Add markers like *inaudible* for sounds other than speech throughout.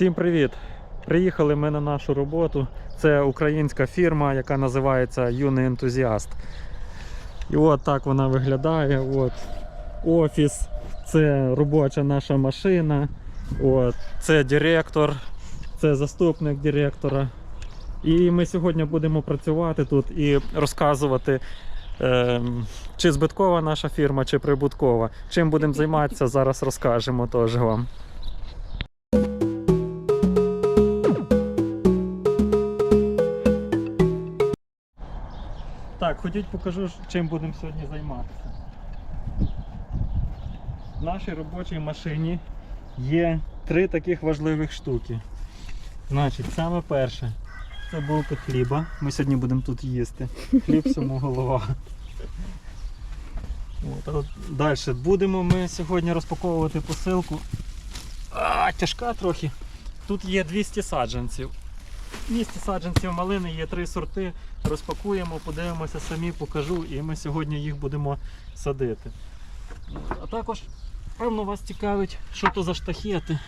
Всім привіт! Приїхали ми на нашу роботу. Це українська фірма, яка називається Юний ентузіаст. І от так вона виглядає. От офіс, це робоча наша машина, от, це директор, це заступник директора. І ми сьогодні будемо працювати тут і розказувати, ем, чи збиткова наша фірма, чи прибуткова. Чим будемо займатися, зараз розкажемо теж вам. Так, ходіть покажу, чим будемо сьогодні займатися. В нашій робочій машині є три таких важливих штуки. Значить, саме перше це булка хліба. Ми сьогодні будемо тут їсти. Хліб всьому голова. Далі будемо ми сьогодні розпаковувати посилку. А, тяжка трохи. Тут є 200 саджанців. 200 саджанців малини, є три сорти. Розпакуємо, подивимося самі, покажу, і ми сьогодні їх будемо садити. А також, певно, вас цікавить, що то за штахети.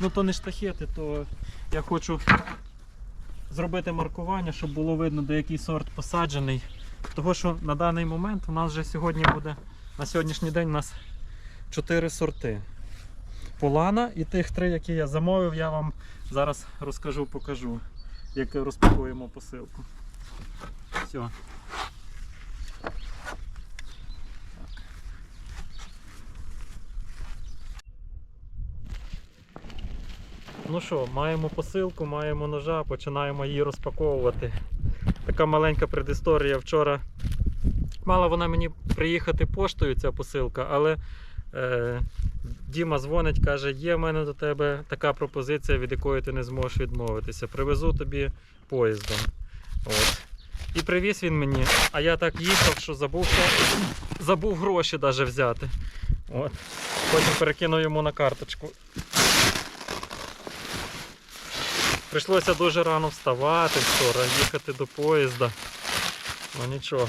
Ну то не штахети, то я хочу зробити маркування, щоб було видно, де який сорт посаджений. Того, що на даний момент у нас вже сьогодні буде, на сьогоднішній день у нас 4 сорти. Полана і тих три, які я замовив, я вам зараз розкажу, покажу, як розпакуємо посилку. Все. Ну що, маємо посилку, маємо ножа, починаємо її розпаковувати. Така маленька предісторія. Вчора мала вона мені приїхати поштою ця посилка, але е, Діма дзвонить, каже, є в мене до тебе така пропозиція, від якої ти не зможеш відмовитися. Привезу тобі поїздом. От. І привіз він мені, а я так їхав, що забув, забув гроші навіть взяти. От. Потім перекинув йому на карточку. Прийшлося дуже рано вставати вчора, їхати до поїзда. Ну нічого.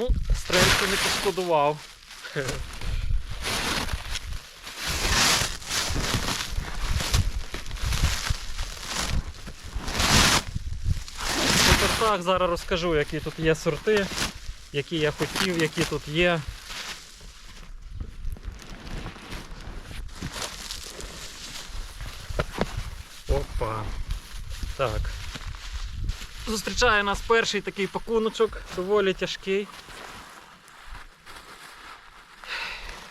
Ну, стрельцю не пошкодував. По сортах зараз розкажу, які тут є сорти, які я хотів, які тут є. Опа. Так. Зустрічає нас перший такий пакуночок, доволі тяжкий.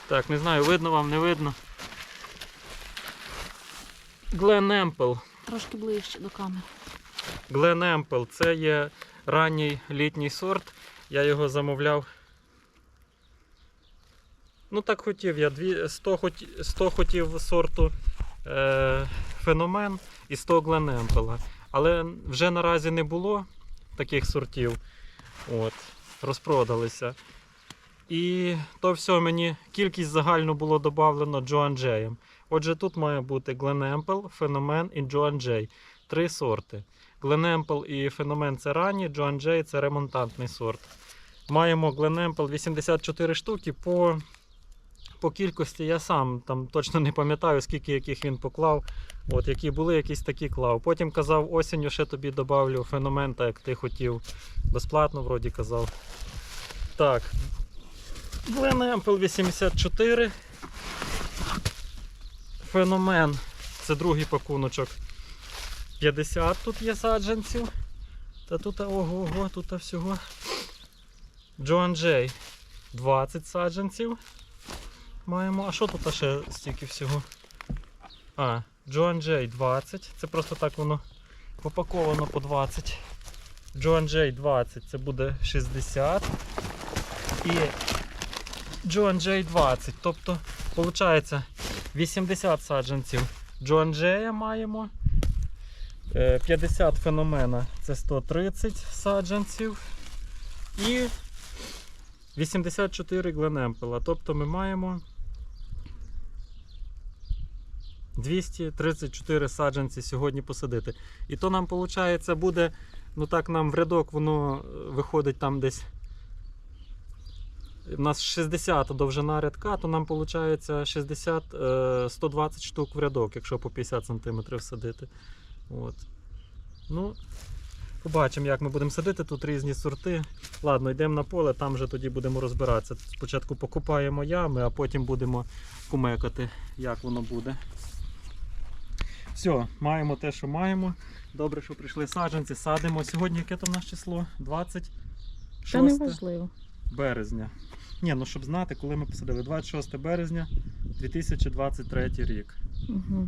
Так, не знаю, видно вам, не видно. Глен Емпл. Трошки ближче до камери. Глен Емпл це є ранній літній сорт. Я його замовляв. Ну так хотів я. 100, хоті- 100 хотів сорту е, феномен і 100 Глен Емпела. Але вже наразі не було таких сортів. От, розпродалися. І то все мені кількість загальну було додано Джоан Джеєм. Отже, тут має бути Гленемпел, Феномен і Джоан Джей. Три сорти. Гленемпел і Феномен це ранні, Джоан Джей це ремонтантний сорт. Маємо Гленемпел 84 штуки. По, по кількості я сам там точно не пам'ятаю, скільки яких він поклав. От, які були, якісь такі клав. Потім казав, осінню ще тобі добавлю феномен, так як ти хотів. Безплатно, вроді казав. Так. Гленемпел 84. Феномен. Це другий пакуночок. 50 тут є саджанців. Та тут ого, ого, тут всього. Джоан Джей 20 саджанців. Маємо. А що тут ще стільки всього? А, Джоан Джей 20. Це просто так воно попаковано по 20. Джоан Джей 20 це буде 60. І Джоан Джей 20. Тобто, виходить, 80 саджанців Джоан Джея маємо. Е, 50 феномена це 130 саджанців. І 84 Гленемпела. Тобто ми маємо 234 саджанці сьогодні посадити. І то нам виходить буде, ну так нам в рядок воно е, виходить там десь у нас 60 довжина рядка, то нам виходить 60, е, 120 штук в рядок, якщо по 50 см садити. От. Ну, побачимо, як ми будемо садити. Тут різні сорти. Ладно, йдемо на поле, там вже тоді будемо розбиратися. Спочатку покупаємо ями, а потім будемо кумекати, як воно буде. Все, маємо те, що маємо. Добре, що прийшли саджанці, садимо. Сьогодні яке там у нас число? 26 Та не важливо. Березня. Ні, ну щоб знати, коли ми посадили. 26 березня 2023 рік. Угу.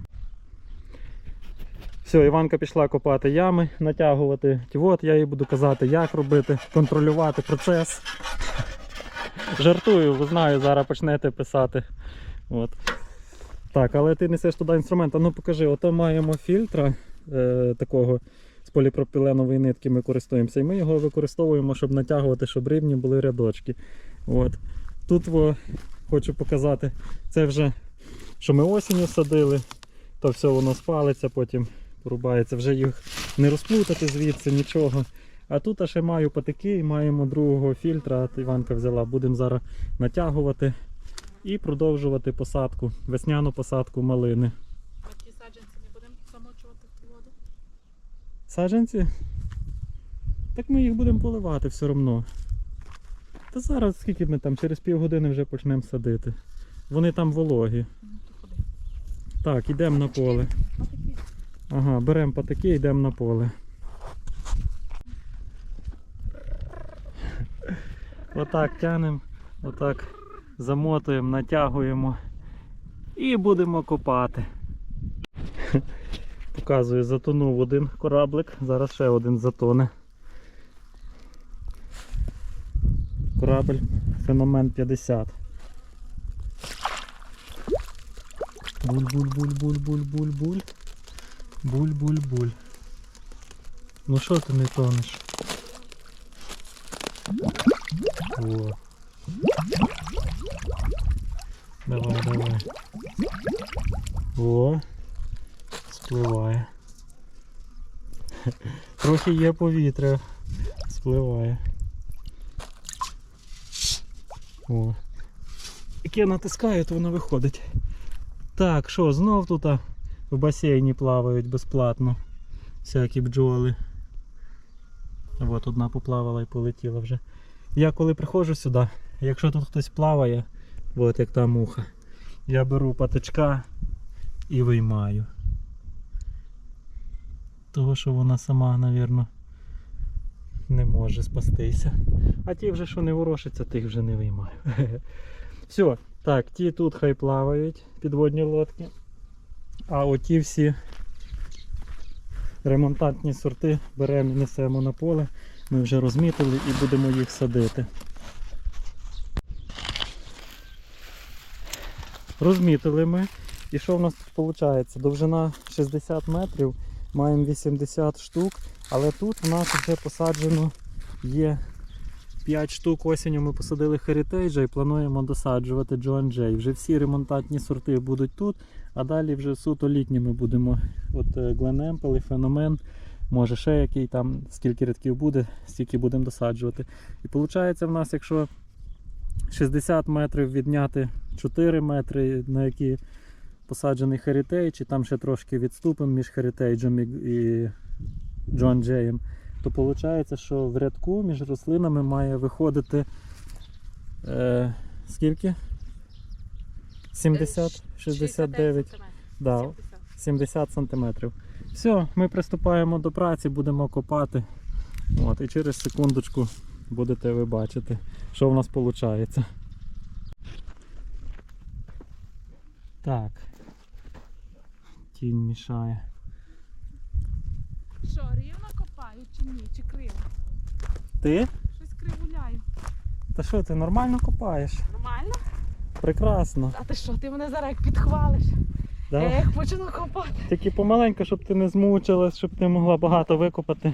Все, Іванка пішла копати ями, натягувати. От я їй буду казати, як робити, контролювати процес. Жартую, ви знаю, зараз почнете писати. От. Так, але ти несеш туди інструмент. А ну покажи, ото маємо фільтра е, такого з поліпропіленової нитки ми користуємося. І ми його використовуємо, щоб натягувати, щоб рівні були рядочки. От. Тут во, хочу показати, це вже, що ми осінню садили, то все воно спалиться, потім порубається. Вже їх не розплутати звідси нічого. А тут ще маю патики і маємо другого фільтра. Іванка взяла. Будемо зараз натягувати і продовжувати посадку, весняну посадку малини. А ті саджанці не будемо замочувати в воду? Саджанці? Так ми їх будемо поливати все одно. Та зараз скільки ми там, через півгодини вже почнемо садити. Вони там вологі. Так, йдемо на поле. Ага, беремо патики, йдемо на поле. Отак тянемо, отак замотуємо, натягуємо і будемо копати. Показую, затонув один кораблик, зараз ще один затоне. Корабль феномен 50. Буль-буль-буль-буль-буль-буль-буль. Буль-буль-буль. Ну що ти не тонеш? О. Давай, давай. О. Спливає. Трохи є повітря. Спливає. О. Як я натискаю, то воно виходить. Так, що, знов тут в басейні плавають безплатно. Всякі бджоли. От одна поплавала і полетіла вже. Я коли приходжу сюди, якщо тут хтось плаває, от як та муха, я беру патичка і виймаю. Того, що вона сама, мабуть, не може спастися. А ті вже, що не ворушаться, тих вже не виймаю. *laughs* Все, так, ті тут хай плавають, підводні лодки. А оті всі ремонтантні сорти беремо і несемо на поле. Ми вже розмітили і будемо їх садити. Розмітили ми. І що в нас тут виходить? Довжина 60 метрів, маємо 80 штук, але тут у нас вже посаджено є 5 штук осінню ми посадили Heritage і плануємо досаджувати John Jay. Вже всі ремонтантні сорти будуть тут, а далі вже суто літніми будемо. От е, Glen Ample і Феномен, може ще який там, скільки рядків буде, стільки будемо досаджувати. І виходить в нас, якщо 60 метрів відняти 4 метри, на які посаджений Heritage, і там ще трошки відступимо між Heritage і, і John Jay, то виходить, що в рядку між рослинами має виходити е, скільки? 70, 69, да, 70 сантиметрів. Все, ми приступаємо до праці, будемо копати. От, і через секундочку будете ви бачити, що в нас виходить. Так. Тінь мішає. Що, рівно копаю чи ні? Чи криво? Ти? Щось кривуляю. Та що, ти нормально копаєш? Нормально? Прекрасно. А ти що, ти мене зараз як підхвалиш? Да? Я як почну копати. Тільки помаленько, щоб ти не змучилась, щоб ти могла багато викопати.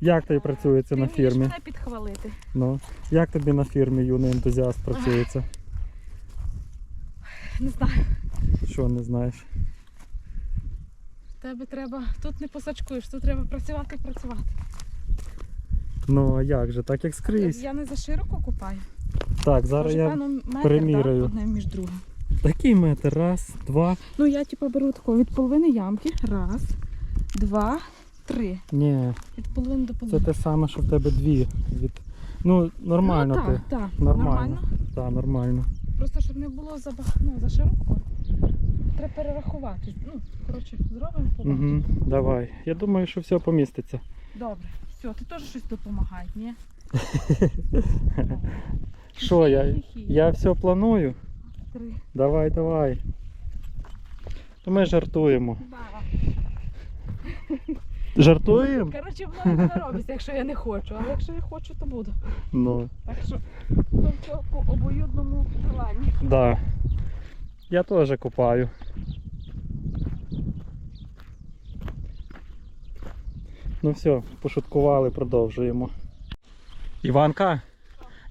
Як тобі працюється ти на фірмі? мене підхвалити. Ну, як тобі на фірмі юний ентузіаст працюється? Не знаю. Що не знаєш? Тебе треба. Тут не посачкуєш, тут треба працювати і працювати. Ну а як же, так як скрізь. Я не за широко купаю. Так, зараз Може, я певно, метр, переміряю. Да, одне між другим. такий метр, раз, два. Ну, я типу беру тако від половини ямки. Раз, два, три. Ні, Від половини до це те саме, що в тебе дві. Від... Ну, нормально ну, ти. так, так, Нормально. нормально. Так, нормально. Просто щоб не було за, ну, за широко. Треба перерахувати. Ну, коротше, зробимо побачимо. Угу, давай. Я думаю, що все поміститься. Добре. Все, ти теж щось допомагай, ні? *laughs* Що я? Я все планую. Три. Давай, давай. То ми жартуємо. Да. Жартуємо? Коротше, воно не робиться, якщо я не хочу. Але якщо я хочу, то буду. Ну, Так що то все по обоюдному желанні. да. Я теж купаю. Ну все, пошуткували, продовжуємо. Іванка,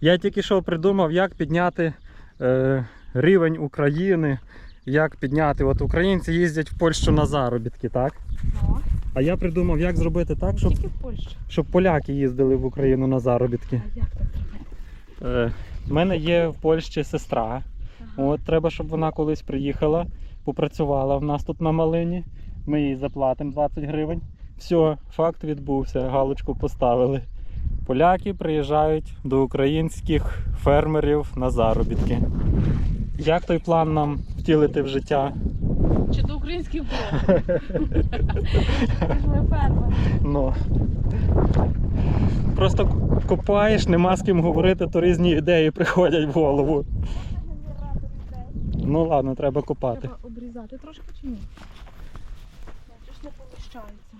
я тільки що придумав, як підняти е, рівень України, як підняти. От українці їздять в Польщу на заробітки, так? Ну, А я придумав, як зробити так, щоб, тільки в Польщі. щоб поляки їздили в Україну на заробітки. А як так? Е, в мене є в Польщі сестра. Ага. От треба, щоб вона колись приїхала, попрацювала в нас тут на малині. Ми їй заплатимо 20 гривень. Все, факт відбувся, галочку поставили. Поляки приїжджають до українських фермерів на заробітки. Як той план нам втілити в життя? Чи було? Ти ж. Ну. Просто копаєш, нема з ким говорити, то різні ідеї приходять в голову. Ну ладно, треба копати. Треба обрізати трошки чи ні? Бачиш, не поміщається.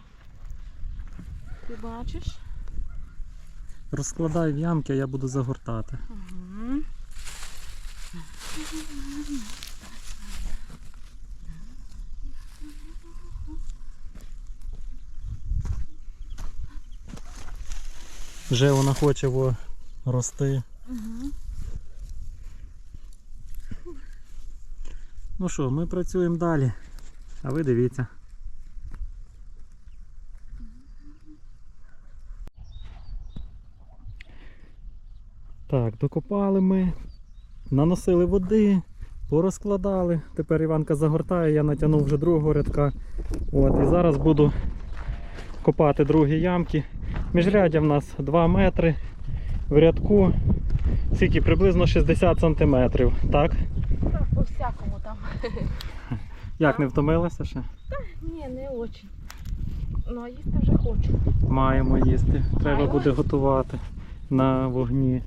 Ти бачиш? Розкладай в ямки, а я буду загортати. Угу. Вже вона хоче во рости. Угу. Ну що, ми працюємо далі. А ви дивіться. Так, докопали ми, наносили води, порозкладали. Тепер Іванка загортає, я натягнув вже другого рядка. От, і зараз буду копати другі ямки. Міжряддя в нас 2 метри в рядку. Скільки приблизно 60 сантиметрів. Так? Так, по всякому там. *laughs* Як не втомилася ще? Ні, не очень. Ну, а їсти вже хочу. Маємо їсти. Треба Маємо? буде готувати на вогні.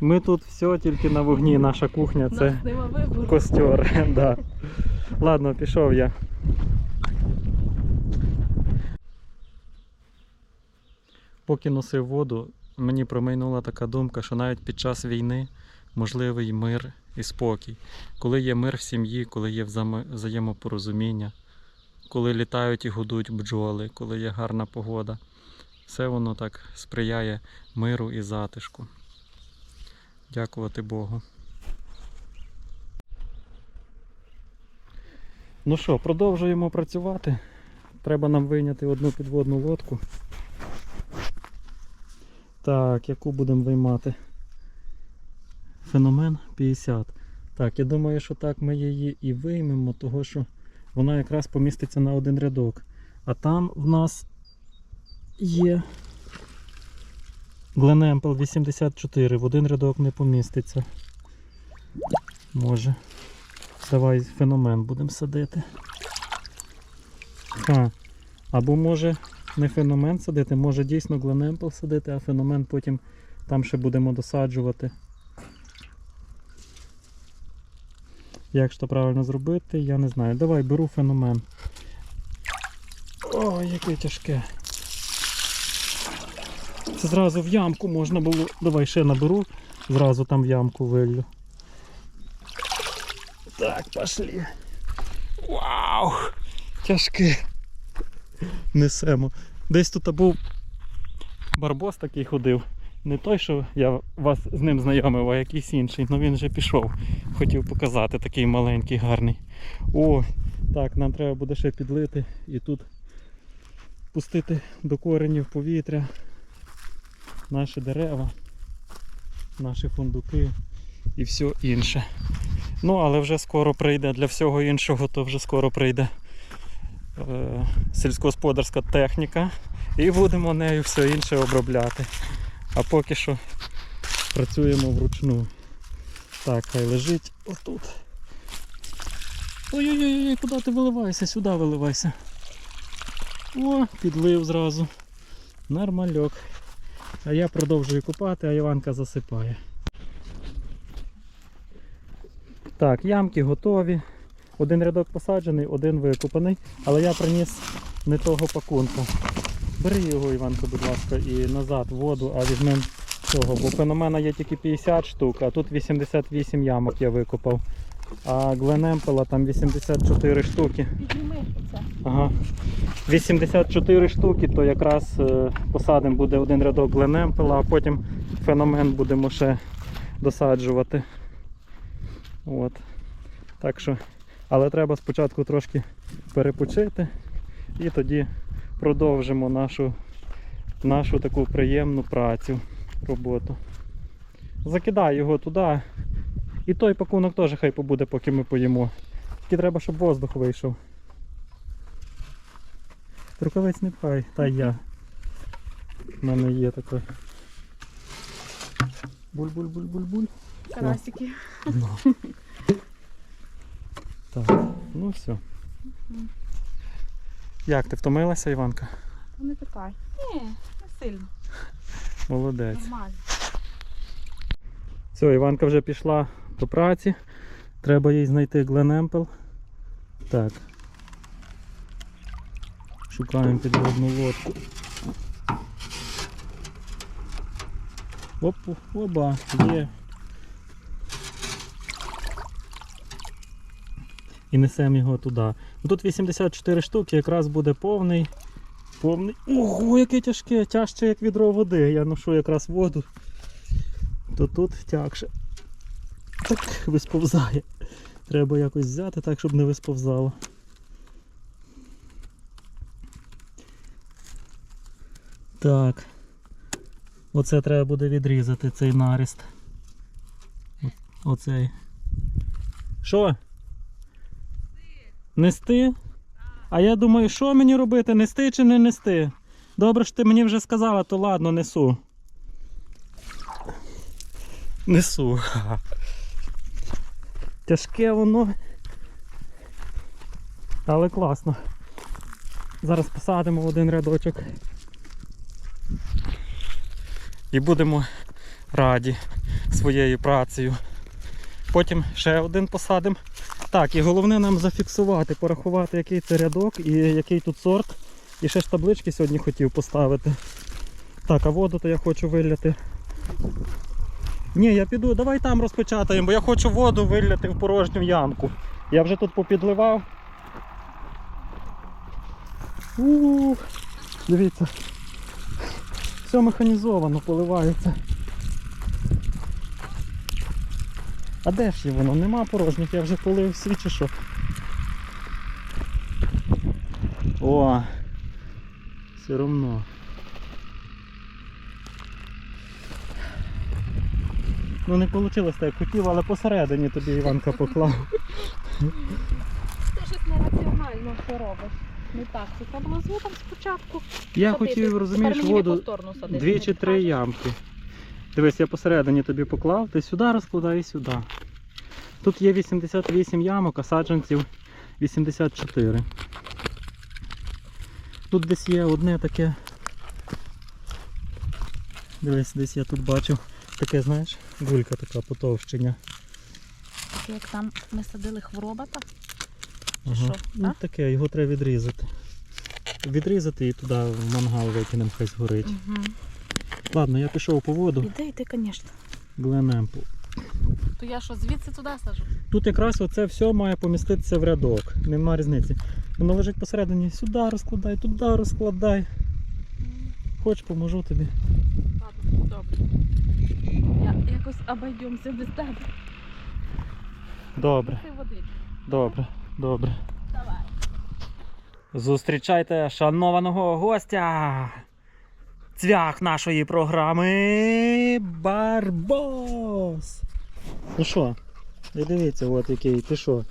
Ми тут все тільки на вогні. Наша кухня це костер. *laughs* Да. Ладно, пішов я. Поки носив воду, мені промайнула така думка, що навіть під час війни можливий мир і спокій. Коли є мир в сім'ї, коли є взаємопорозуміння, коли літають і гудуть бджоли, коли є гарна погода. Все воно так сприяє миру і затишку. Дякувати Богу. Ну що, продовжуємо працювати. Треба нам вийняти одну підводну лодку. Так, яку будемо виймати? Феномен 50. Так, я думаю, що так ми її і виймемо, того що вона якраз поміститься на один рядок. А там в нас є Гленемпел 84, в один рядок не поміститься. Може. Давай феномен будемо садити. Ха. Або може не феномен садити, може дійсно Гленемпел садити, а феномен потім там ще будемо досаджувати. Як ж то правильно зробити, я не знаю. Давай беру феномен. Ой, яке тяжке. Це зразу в ямку можна було. Давай ще наберу, зразу там в ямку виллю. Так, пошли. Вау! Тяжке. *laughs* Несемо. Десь тут був барбос такий ходив. Не той, що я вас з ним знайомив, а якийсь інший. Ну він вже пішов. Хотів показати такий маленький, гарний. О, так, нам треба буде ще підлити і тут пустити до коренів повітря. наші дерева, наші фундуки і все інше. Ну, але вже скоро прийде для всього іншого, то вже скоро прийде сільськогосподарська техніка і будемо нею все інше обробляти. А поки що працюємо вручну. Так, хай лежить отут. Ой-ой-ой, куди ти виливайся? Сюди виливайся. О, підлив зразу. Нормальок. А я продовжую купати, а Іванка засипає. Так, ямки готові. Один рядок посаджений, один викопаний, але я приніс не того пакунка. Бери його, Іванко, будь ласка, і назад в воду, а візьмемо цього. Бо феномена є тільки 50 штук, а тут 88 ямок я викопав. А Гленемпела там 84 штуки. Ага. 84 штуки, то якраз е, посадимо буде один рядок Гленемпела, а потім феномен будемо ще досаджувати. От. Так що, але треба спочатку трошки перепочити і тоді продовжимо нашу, нашу таку приємну працю, роботу. Закидай його туди. І той пакунок теж хай побуде, поки ми поїмо. Тільки треба, щоб воздух вийшов. Рукавець не пхай, та я. У мене є така. Буль-буль-буль-буль-буль. Карасики. *laughs* Ну. Так, ну все. Як ти втомилася, Іванка? Не така. Ні, не сильно. Молодець. Нормально. Все, Іванка вже пішла до праці. Треба їй знайти Гленемпел. Так. Шукаємо підводну лодку. Оп, оба, є. І несемо його туди. Ну, Тут 84 штуки, якраз буде повний. Повний. Ого, яке тяжке, тяжче як відро води. Я ношу якраз воду то тут тягше. Так висповзає. Треба якось взяти так, щоб не висповзало. Так. Оце треба буде відрізати цей наріст. Оцей. Що? Нести? А я думаю, що мені робити? Нести чи не нести? Добре, що ти мені вже сказала, то ладно, несу. Несу. *laughs* Тяжке воно. Але класно. Зараз посадимо в один рядочок. І будемо раді своєю працею. Потім ще один посадимо. Так, і головне нам зафіксувати, порахувати, який це рядок і який тут сорт. І ще ж таблички сьогодні хотів поставити. Так, а воду то я хочу виляти ні, я піду, давай там розпечатаємо, бо я хочу воду виляти в порожню ямку. Я вже тут попідливав. Ух, дивіться. Все механізовано поливається. А де ж є воно? Нема порожніх, я вже полив всі чи що. О! Все одно. Ну не вийшло так, як хотів, але посередині тобі Іванка поклав. Ти щось нераціонально що робиш. Не так. Це треба було звуком спочатку. Я хотів, розумієш, воду дві чи три ямки. Дивись, я посередині тобі поклав, ти сюди розкладай і сюди. Тут є 88 ямок, а саджанців 84. Тут десь є одне таке. Дивись, десь я тут бачив таке, знаєш, гулька така потовщення. Таке, Як там ми садили хворобота. Ага. що, Ну, так? таке, його треба відрізати. Відрізати і туди в мангал викинемо, хай згорить. Угу. Ладно, я пішов по воду. Іди, йди, звісно. Гленемпл. То я що, звідси туди сажу? Тут якраз оце все має поміститися в рядок. Нема різниці. Воно лежить посередині. Сюди розкладай, туди розкладай. Хоч поможу тобі. Ладно, добре. Я якось обойдемося без тебе. Добре, добре, добре. Давай. Зустрічайте шанованого гостя. Цвях нашої програми Барбос. Ну що, і дивіться, от який, ти що?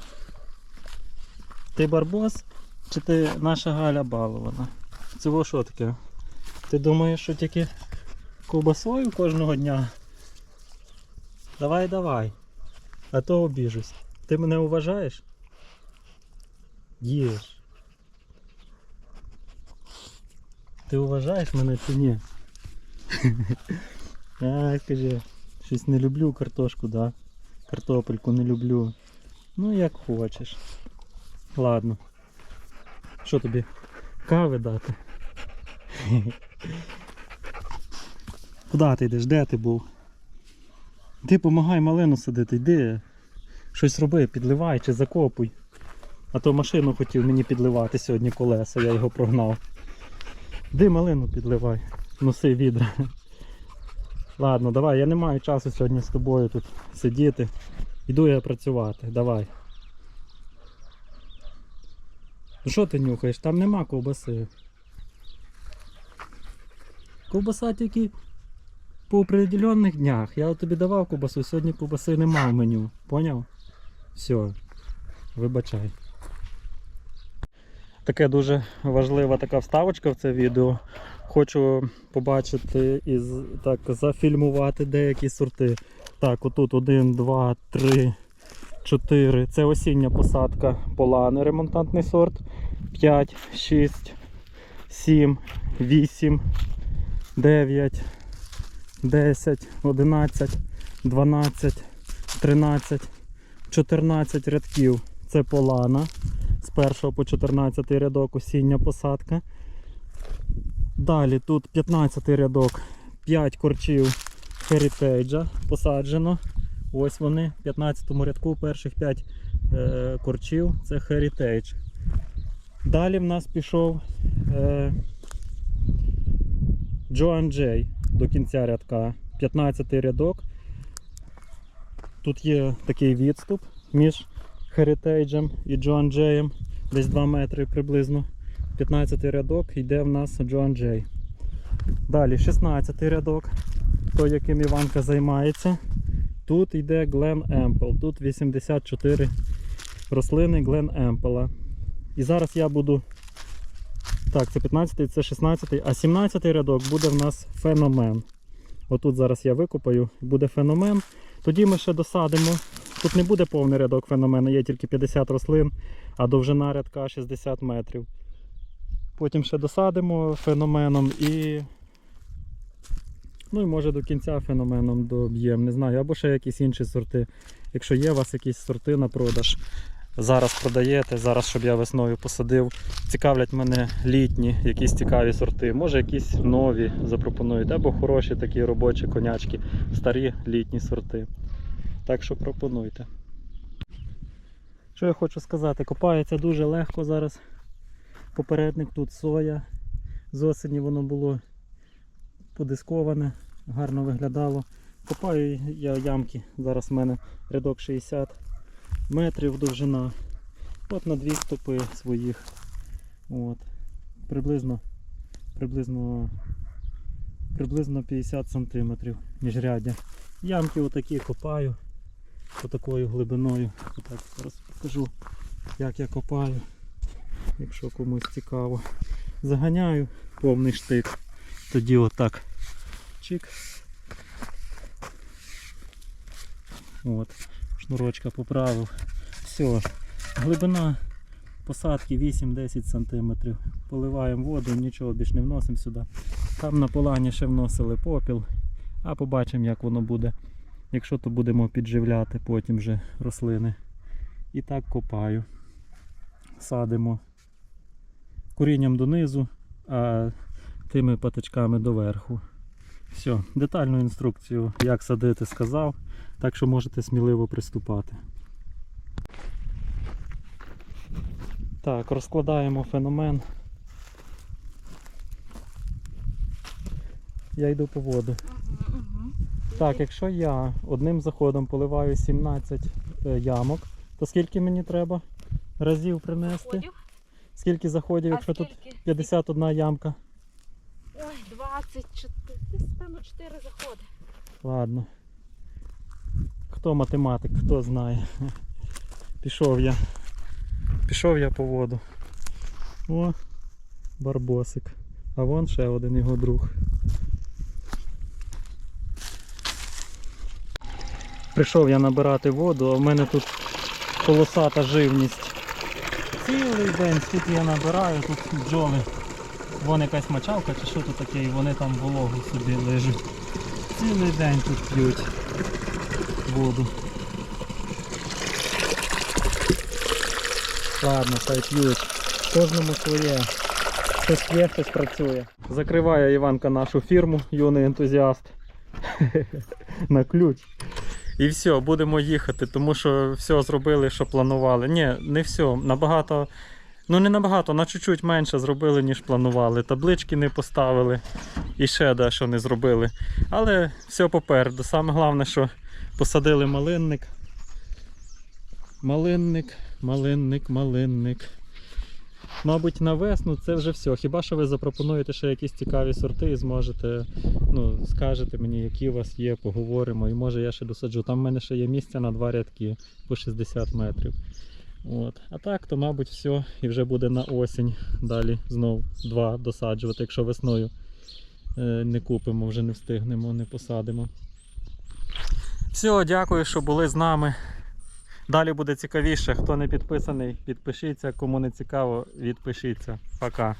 Ти Барбос чи ти наша Галя балована? Це що таке? Ти думаєш, що тільки ковбасою кожного дня? Давай, давай. А то обіжусь. Ти мене уважаєш? Їж. Ти уважаєш мене чи ні? *laughs* А, скажи, щось не люблю картошку, да? Картопельку не люблю. Ну як хочеш. Ладно. Що тобі? Кави дати? *laughs* Куди ти йдеш? Де ти був? Ти помагай малину садити, йди. Щось роби, підливай чи закопуй. А то машину хотів мені підливати сьогодні колеса, я його прогнав. Йди малину підливай, носи відра. Ладно, давай, я не маю часу сьогодні з тобою тут сидіти. Іду я працювати, давай. Ну що ти нюхаєш? Там нема ковбаси. Ковбаса тільки по определенних днях. Я тобі давав ковбасу, сьогодні ковбаси нема в меню. Поняв? Все. Вибачай. Таке дуже важлива така вставочка в це відео. Хочу побачити і так зафільмувати деякі сорти. Так, отут 1, 2, 3, 4. Це осіння посадка полани, ремонтантний сорт. 5, 6, 7, 8, 9, 10, 11, 12, 13, 14 рядків. Це полана. З 1 по 14 рядок осіння посадка. Далі тут 15 рядок, 5 корчів Heritage посаджено. Ось вони, в 15 рядку перших 5 е, корчів це Heritage. Далі в нас пішов е, Joan J до кінця рядка. 15 рядок. Тут є такий відступ між Heritage і Joan J, десь 2 метри приблизно. 15 рядок йде в нас Joan J. Далі 16 рядок, той, яким Іванка займається. Тут йде Glen Ample. Тут 84 рослини Glen Ample. І зараз я буду. Так, це 15-й, це 16-й, а 17 рядок буде в нас феномен. Отут зараз я викопаю, буде феномен. Тоді ми ще досадимо. Тут не буде повний рядок феномена, є тільки 50 рослин, а довжина рядка 60 метрів. Потім ще досадимо феноменом і. Ну і може до кінця феноменом доб'ємо, не знаю, або ще якісь інші сорти. Якщо є у вас якісь сорти на продаж, зараз продаєте, зараз, щоб я весною посадив. Цікавлять мене літні, якісь цікаві сорти. Може якісь нові запропонуєте, або хороші такі робочі конячки, старі літні сорти. Так що пропонуйте. Що я хочу сказати, копається дуже легко зараз. Попередник тут соя. З осені воно було подисковане, гарно виглядало. Копаю я ямки. Зараз в мене рядок 60 метрів довжина. От на дві стопи своїх. От. Приблизно, приблизно, приблизно 50 сантиметрів міжряддя. Ямки отакі копаю отакою глибиною. Отак зараз покажу, як я копаю, якщо комусь цікаво. Заганяю повний штик. Тоді отак. Чик. От, шнурочка поправив. Все. Глибина посадки 8-10 см. Поливаємо воду, нічого більш не вносимо сюди. Там на полані ще вносили попіл, а побачимо, як воно буде. Якщо то будемо підживляти потім вже рослини. І так копаю. Садимо корінням донизу, а тими патичками доверху. Все, детальну інструкцію, як садити, сказав, так що можете сміливо приступати. Так, розкладаємо феномен. Я йду по воду. Так, якщо я одним заходом поливаю 17 е, ямок, то скільки мені треба разів принести? Заходів? Скільки заходів, А якщо тут 51 ямка? Ой, 24, десь певно 4 заходи. Ладно. Хто математик, хто знає. Пішов я. Пішов я по воду. О, барбосик. А вон ще один його друг. Прийшов я набирати воду, а в мене тут полосата живність. Цілий день тут я набираю, тут бджоли. Вон якась мочалка чи що тут таке, і вони там вологу собі лежать. Цілий день тут п'ють воду. Ладно, хай п'ють. Кожному своє. Хтось п'є, хтось працює. Закриває Іванка нашу фірму, юний ентузіаст. *laughs* На ключ. І все, будемо їхати, тому що все зробили, що планували. Ні, не все. Набагато. Ну не набагато, на чуть-чуть менше зробили, ніж планували. Таблички не поставили і ще дещо не зробили. Але все попереду. Саме головне, що посадили малинник. Малинник, малинник, малинник. Мабуть, на весну це вже все. Хіба що ви запропонуєте ще якісь цікаві сорти і зможете, ну, скажете мені, які у вас є, поговоримо. І може я ще досаджу. Там в мене ще є місця на два рядки по 60 метрів. От. А так, то, мабуть, все. І вже буде на осінь. Далі знов два досаджувати, якщо весною е, не купимо, вже не встигнемо, не посадимо. Все, дякую, що були з нами. Далі буде цікавіше. Хто не підписаний, підпишіться. Кому не цікаво, відпишіться. Пока.